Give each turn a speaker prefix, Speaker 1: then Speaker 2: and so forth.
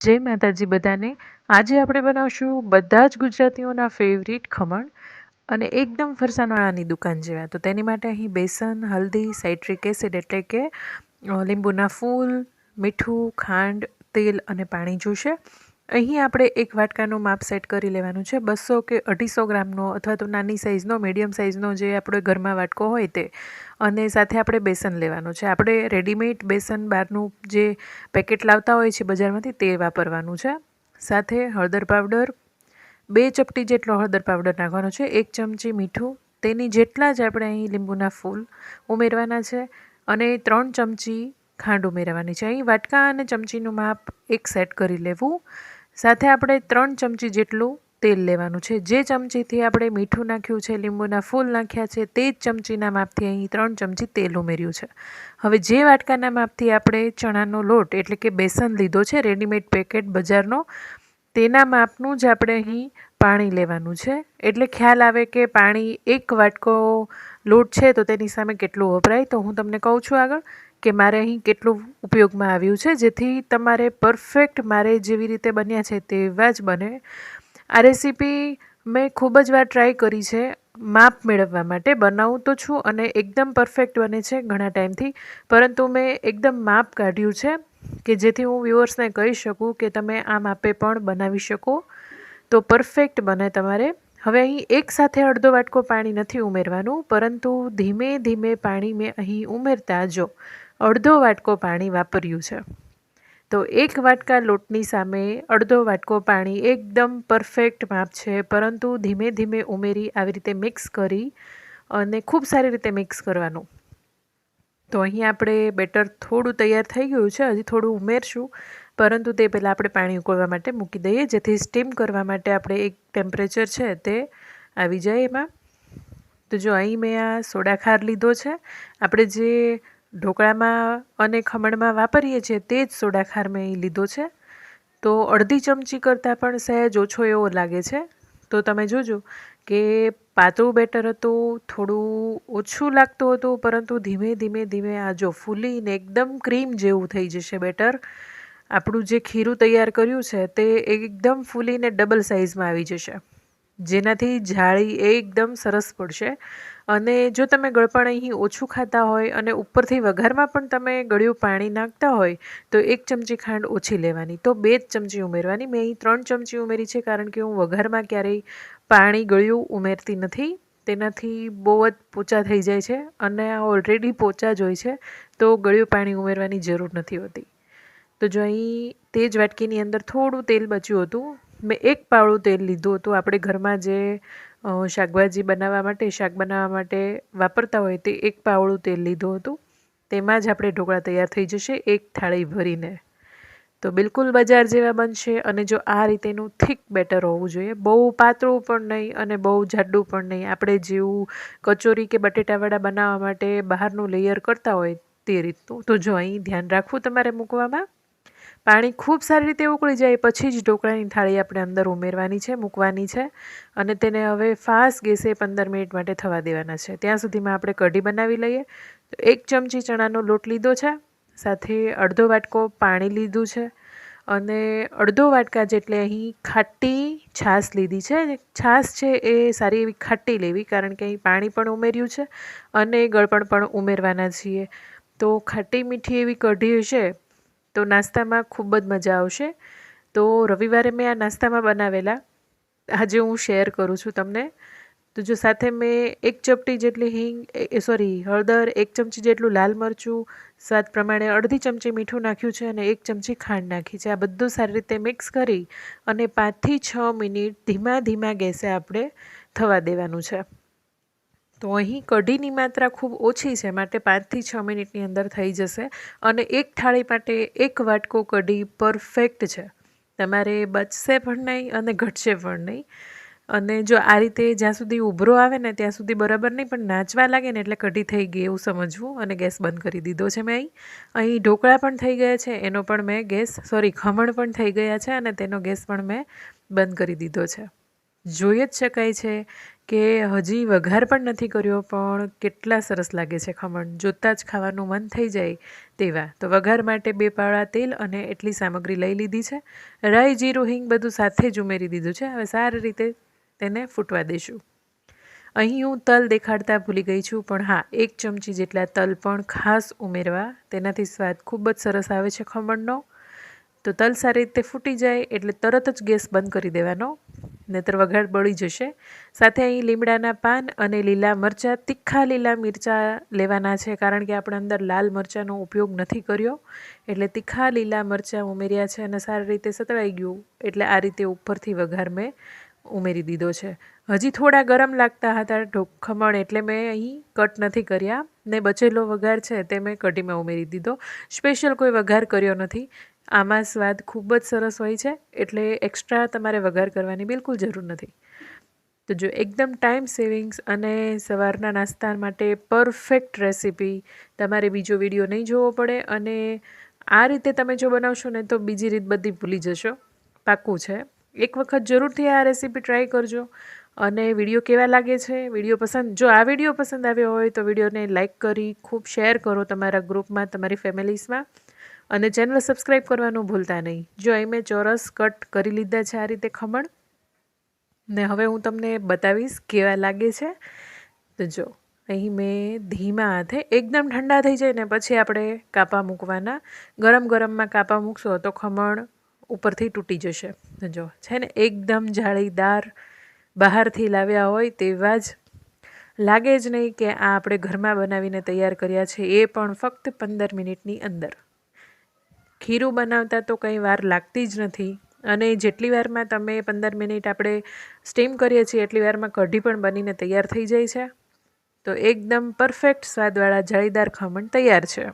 Speaker 1: જય માતાજી બધાને. આજે આપણે બનાવશું બધા જ ગુજરાતીઓના ફેવરિટ ખમણ અને એકદમ ફરસાણવાળાની દુકાન જેવા. તો તેની માટે અહીં બેસન, હલ્દી સાઇટ્રિક એસિડ એટલે કે લીંબુના ફૂલ, મીઠું, ખાંડ, તેલ અને પાણી જોશે. અહીં આપણે એક વાટકાનું માપ સેટ કરી લેવાનું છે. બસો કે અઢીસો ગ્રામનો અથવા તો નાની સાઇઝનો મીડિયમ સાઇઝનો જે આપણે ઘરમાં વાટકો હોય તે. અને સાથે આપણે બેસન લેવાનું છે. આપણે રેડીમેડ બેસન બહારનું જે પેકેટ લાવતા હોય છે બજારમાંથી તે વાપરવાનું છે. સાથે હળદર પાવડર, બે ચપટી જેટલો હળદર પાવડર નાખવાનો છે, એક ચમચી મીઠું. તેની જેટલા જ આપણે અહીં લીંબુના ફૂલ ઉમેરવાના છે અને ત્રણ ચમચી ખાંડ ઉમેરવાની છે. અહીં વાટકા અને ચમચીનું માપ એક સેટ કરી લેવું. સાથે આપણે ત્રણ ચમચી જેટલું તેલ લેવાનું છે. જે ચમચીથી આપણે મીઠું નાખ્યું છે, લીંબુના ફૂલ નાખ્યા છે, તે જ ચમચીના માપથી અહીં ત્રણ ચમચી તેલ ઉમેર્યું છે. હવે જે વાટકાના માપથી આપણે ચણાનો લોટ, એટલે કે બેસન લીધો છે, રેડીમેડ પેકેટ બજારનો, તેના માપનું જ આપણે અહીં પાણી લેવાનું છે. એટલે ખ્યાલ આવે કે પાણી એક વાટકો લોટ છે તો તેની સામે કેટલું વપરાય? તો હું તમને કહું છું આગળ. કે મારે અહીં કેટલું ઉપયોગમાં આવ્યું છે, જેથી તમારે પરફેક્ટ મારે જેવી રીતે બન્યા છે તેવા જ બને. આ રેસીપી મેં ખૂબ જ વાર ટ્રાય કરી છે માપ મેળવવા માટે. બનાવું તો છું અને એકદમ પરફેક્ટ બને છે ઘણા ટાઈમથી, પરંતુ મેં એકદમ માપ કાઢ્યું છે કે જેથી હું વ્યુઅર્સને કહી શકું કે તમે આ માપે પણ બનાવી શકો. તો પરફેક્ટ બને તમારે. હવે અહીં એક સાથે અડધો વાટકો પાણી નથી ઉમેરવાનું, પરંતુ ધીમે ધીમે પાણી મેં અહીં ઉમેરતા જો અડધો વાટકો પાણી વાપર્યું છે. તો એક વાટકા લોટની સામે અડધો વાટકો પાણી એકદમ પરફેક્ટ માપ છે, પરંતુ ધીમે ધીમે ઉમેરી આવી રીતે મિક્સ કરી અને ખૂબ સારી રીતે મિક્સ કરવાનું. તો અહીં આપણે બેટર થોડું તૈયાર થઈ ગયું છે, હજી થોડું ઉમેરશું, પરંતુ તે પહેલાં આપણે પાણી ઉકળવા માટે મૂકી દઈએ, જેથી સ્ટીમ કરવા માટે આપણે એક ટેમ્પરેચર છે તે આવી જાય એમાં. તો જો અહીં મેં આ સોડા ખાર લીધો છે, આપણે જે ઢોકળામાં અને ખમણમાં વાપરીએ છીએ તે જ સોડાખાર મેં એ લીધો છે. તો અડધી ચમચી કરતાં પણ સહેજ ઓછો એવો લાગે છે. તો તમે જોજો કે પાતળું બેટર હતું, થોડું ઓછું લાગતું હતું, પરંતુ ધીમે ધીમે ધીમે આ જો ફૂલીને એકદમ ક્રીમ જેવું થઈ જશે બેટર. આપણું જે ખીરું તૈયાર કર્યું છે તે એકદમ ફૂલીને ડબલ સાઇઝમાં આવી જશે. જેનાથી જાળી એકદમ સરસ પડશે. અને જો તમે ગળપણ અહીં ઓછું ખાતા હોય અને ઉપરથી વઘારમાં પણ તમે ગળ્યું પાણી નાખતા હોય, તો એક ચમચી ખાંડ ઓછી લેવાની. તો બે જ ચમચી ઉમેરવાની. મેં અહીં ત્રણ ચમચી ઉમેરી છે, કારણ કે હું વઘારમાં ક્યારેય પાણી ગળ્યું ઉમેરતી નથી. તેનાથી બહુ જ પોચા થઈ જાય છે અને આ ઓલરેડી પોચા જ હોય છે, તો ગળ્યું પાણી ઉમેરવાની જરૂર નથી હોતી. તો જો અહીં તે જ વાટકીની અંદર થોડું તેલ બચ્યું હતું, મેં એક પાવડું તેલ લીધું હતું. આપણે ઘરમાં જે શાકભાજી બનાવવા માટે, શાક બનાવવા માટે વાપરતા હોય તે એક પાવડું તેલ લીધું હતું. તેમાં જ આપણે ઢોકળા તૈયાર થઈ જશે, એક થાળી ભરીને. તો બિલકુલ બજાર જેવા બનશે અને જો આ રીતેનું થીક બેટર હોવું જોઈએ. બહુ પાતળું પણ નહીં અને બહુ જાડું પણ નહીં. આપણે જેવું કચોરી કે બટેટાવાળા બનાવવા માટે બહારનું લેયર કરતા હોય તે રીતનું. તો જો અહીં ધ્યાન રાખવું તમારે મૂકવામાં. પાણી ખૂબ સારી રીતે ઉકળી જાય પછી જ ઢોકળાની થાળી આપણે અંદર ઉમેરવાની છે, મૂકવાની છે અને તેને હવે ફાસ્ટ ગેસે પંદર મિનિટ માટે થવા દેવાના છે. ત્યાં સુધીમાં આપણે કઢી બનાવી લઈએ. તો એક ચમચી ચણાનો લોટ લીધો છે, સાથે અડધો વાટકો પાણી લીધું છે અને અડધો વાટકા જેટલે અહીં ખાટી છાશ લીધી છે. છાશ છે એ સારી એવી ખાટી લેવી કારણ કે અહીં પાણી પણ ઉમેર્યું છે અને ગળપણ પણ ઉમેરવાના છીએ. તો ખાટી મીઠી એવી કઢી હશે તો નાસ્તામાં ખૂબ જ મજા આવશે. તો રવિવારે મેં આ નાસ્તામાં બનાવેલા. આજે હું શેર કરું છું તમને. તો જો સાથે મેં એક ચપટી જેટલી હિંગ, એ સોરી, હળદર, એક ચમચી જેટલું લાલ મરચું, સ્વાદ પ્રમાણે અડધી ચમચી મીઠું નાખ્યું છે અને એક ચમચી ખાંડ નાખી છે. આ બધું સારી રીતે મિક્સ કરી અને પાંચથી છ મિનિટ ધીમા ધીમા ગેસે આપણે થવા દેવાનું છે. તો અહીં કઢીની માત્રા ખૂબ ઓછી છે, માટે પાંચથી છ મિનિટની અંદર થઈ જશે. અને એક થાળી માટે એક વાટકો કઢી પરફેક્ટ છે. તમારે બચશે પણ નહીં અને ઘટશે પણ નહીં. અને જો આ રીતે જ્યાં સુધી ઉભરો આવે ને ત્યાં સુધી બરાબર નહીં, પણ નાચવા લાગે ને એટલે કઢી થઈ ગઈ એવું સમજવું અને ગેસ બંધ કરી દીધો છે મેં અહીં. અહીં ઢોકળા પણ થઈ ગયા છે, એનો પણ મેં ગેસ, સોરી, ખમણ પણ થઈ ગયા છે અને તેનો ગેસ પણ મેં બંધ કરી દીધો છે. જોઈ જ શકાય છે કે હજી વઘાર પણ નથી કર્યો, પણ કેટલા સરસ લાગે છે ખમણ. જોતાં જ ખાવાનું મન થઈ જાય તેવા. તો વઘાર માટે બે પાળા તેલ અને એટલી સામગ્રી લઈ લીધી છે. રાઈ, જીરું, હિંગ બધું સાથે જ ઉમેરી દીધું છે. હવે સારી રીતે તેને ફૂટવા દઈશું અહીં હું તલ દેખાડતા ભૂલી ગઈ છું, પણ હા, એક ચમચી જેટલા તલ પણ ખાસ ઉમેરવા. તેનાથી સ્વાદ ખૂબ જ સરસ આવે છે ખમણનો. તો તલ સારી રીતે ફૂટી જાય એટલે તરત જ ગેસ બંધ કરી દેવાનો. નહીતર વઘાર બળી જશે. સાથે અહીં લીમડાના પાન અને લીલા મરચાં, તીખા લીલા મરચાં લેવાના છે, કારણ કે આપણે અંદર લાલ મરચાંનો ઉપયોગ નથી કર્યો. એટલે તીખા લીલા મરચાં ઉમેર્યા છે અને સારી રીતે સતળાઈ ગયું. એટલે આ રીતે ઉપરથી વઘાર મેં ઉમેરી દીધો છે. હજી થોડા ગરમ લાગતા હતા ખમણ, એટલે મેં અહીં કટ નથી કર્યા. ને બચેલો વઘાર છે તે મેં કઢીમાં ઉમેરી દીધો. સ્પેશિયલ કોઈ વઘાર કર્યો નથી. આમાં સ્વાદ ખૂબ જ સરસ હોય છે, એટલે એક્સ્ટ્રા તમારે વઘાર કરવાની બિલકુલ જરૂર નથી. તો જો એકદમ ટાઈમ સેવિંગ્સ અને સવારના નાસ્તા માટે પરફેક્ટ રેસીપી તમારે બીજો વીડિયો નહીં જોવો પડે અને આ રીતે તમે જો બનાવશો ને તો બીજી રીત બધી ભૂલી જશો. પાક્કું છે. એક વખત જરૂરથી આ રેસીપી ટ્રાય કરજો અને વીડિયો કેવા લાગે છે વીડિયો પસંદ, જો આ વીડિયો પસંદ આવ્યો હોય તો વિડીયોને લાઇક કરી, ખૂબ શેર કરો તમારા ગ્રુપમાં તમારી ફેમિલીઝમાં અને ચેનલ સબસ્ક્રાઈબ કરવાનું ભૂલતા નહીં. જો અહીં મેં ચોરસ કટ કરી લીધા છે આ રીતે ખમણ, ને હવે હું તમને બતાવીશ કેવા લાગે છે. તો જો, અહીં મેં ધીમા હાથે, એકદમ ઠંડા થઈ જાય ને પછી આપણે કાપા મૂકવાના. ગરમ ગરમમાં કાપા મૂકશો તો ખમણ ઉપરથી તૂટી જશે. જો, છે ને, એકદમ જાળીદાર બહારથી લાવ્યા હોય તેવા જ લાગે જ નહીં કે આ આપણે ઘરમાં બનાવીને તૈયાર કર્યા છે એ પણ ફક્ત પંદર મિનિટની અંદર. ખીરું બનાવતા તો કંઈ વાર લાગતી જ નથી. અને જેટલી વારમાં તમે પંદર મિનિટ આપણે સ્ટીમ કરીએ છીએ, એટલી વારમાં કઢી પણ બનીને તૈયાર થઈ જાય છે. તો એકદમ પરફેક્ટ સ્વાદવાળા જાળીદાર ખમણ તૈયાર છે.